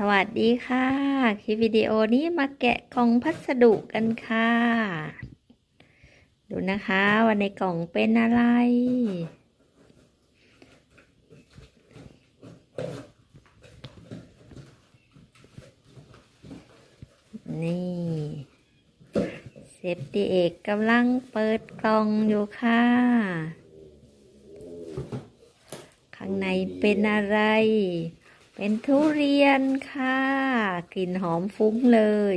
สวัสดีค่ะ คลิปวิดีโอนี้มาแกะกล่องพัสดุกันค่ะ ดูนะคะว่าในกล่องเป็นอะไร นี่เซฟตีเอกกำลังเปิดกล่องอยู่ค่ะ ข้างในเป็นอะไร เป็นทุเรียนค่ะ กลิ่นหอมฟุ้งเลย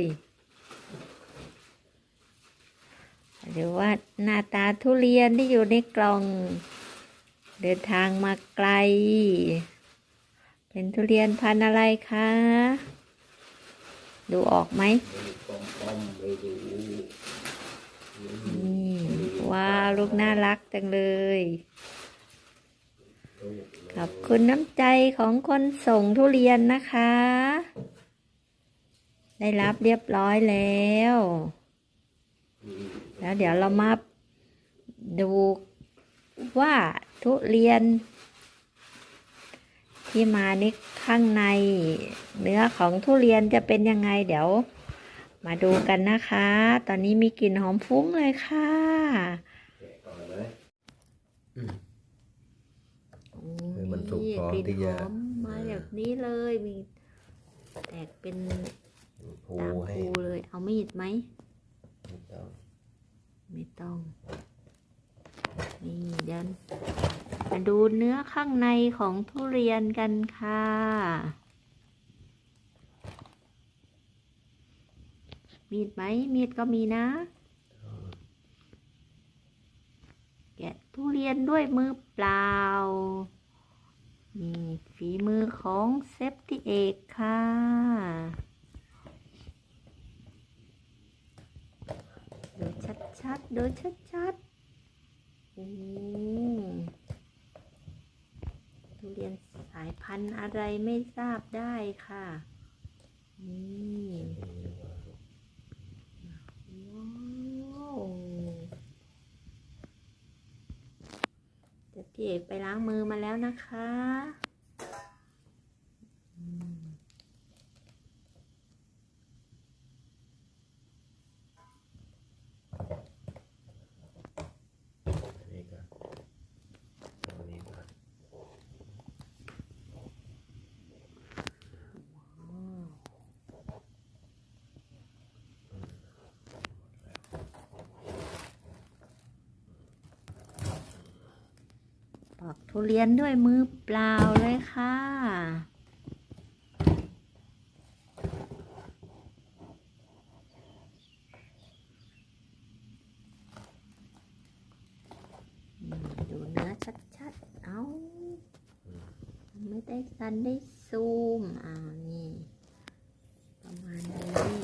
หรือว่าหน้าตาทุเรียนที่อยู่ในกล่อง เดินทางมาไกล เป็นทุเรียนพันธุ์อะไรคะ ดูออกไหมปอมปอมไปดูนี่ว้าวลูกน่ารักจังเลย ขอบคุณน้ำใจของคนส่งทุเรียนนะคะ ได้รับเรียบร้อยแล้ว แล้วเดี๋ยวเรามาดูว่าทุเรียน ที่มานี่ข้างในเนื้อของทุเรียนจะเป็นยังไงเดี๋ยว มาดูกันนะคะ ตอนนี้มีกลิ่นหอมฟุ้งเลยค่ะต่อไหมโอ้คือ มันสุกพร้อมกลิ่นที่หจะอมมาแบบนี้เลยมีแตกเป็นภูตามให้ภูเลย เอามีดไหมไม่ต้องไม่ต้องนี่เดินมาดูเนื้อข้างในของทุเรียนกันค่ะมีดไหมมีดก็มีนะ แกะทุเรียนด้วยมือเปล่า นี่ฝีมือของเซฟติเอกค่ะ ดูชัดๆ ดูชัดๆอืมทุเรียนสายพันธุ์อะไรไม่ทราบได้ค่ะ นี่ว้าวเดี๋ยวพี่เอกไปล้างมือมาแล้วนะคะอืม อันนี้ก่อนเอาอันนี้ก่อน ปอกทุเรียนด้วยมือเปล่าเลยค่ะ ดูเนื้อชัดๆ เอาไม่ได้สันได้ซูมอ้าวนี่ ประมาณนี้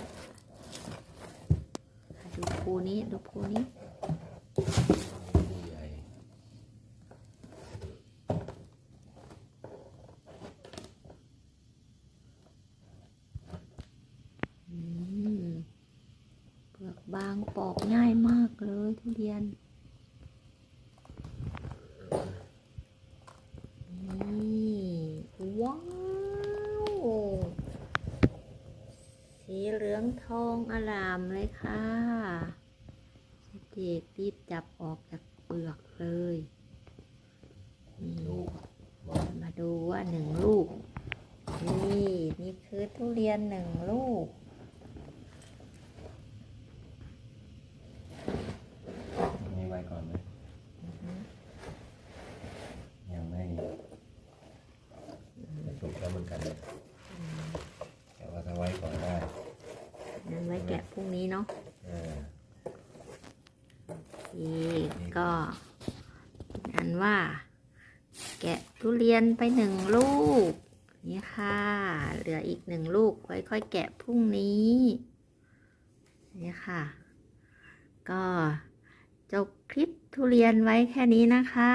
ดูภูนี้ ดูภูนี้ ดูใหญ่ อืมเปลือก บางปอกง่ายมากเลยทุเรียน นี่ ว้าว สีเหลืองทองอลามเลยค่ะเด็กรีบจับออกจากเปลือกเลยนี่มาดูว่าหนึ่งลูก นี่ นี่คือทุเรียนหนึ่งลูก อันนี้ไว้ก่อนไหมยังไม่ไม่สุ กแล้วเหมือนกันเลยแต่ว่าถ้าไว้ก่อนได้นั้นไว้แกะพรุ่งนี้เนาะเออนี่ก็อันว่า แกะทุเรียนไปหนึ่งลูก นี่ค่ะ เหลืออีกหนึ่งลูกไว้ค่อยแกะพรุ่งนี้ นี่ค่ะ ก็จบคลิปทุเรียนไว้แค่นี้นะคะ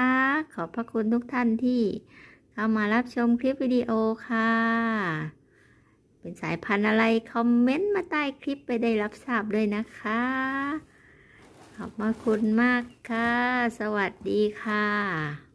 ขอบพระคุณทุกท่านที่ เข้ามารับชมคลิปวิดีโอค่ะ เป็นสายพันธุ์อะไรคอมเมนต์มาใต้คลิปไปได้รับทราบด้วยนะคะ ขอบพระคุณมากค่ะ สวัสดีค่ะ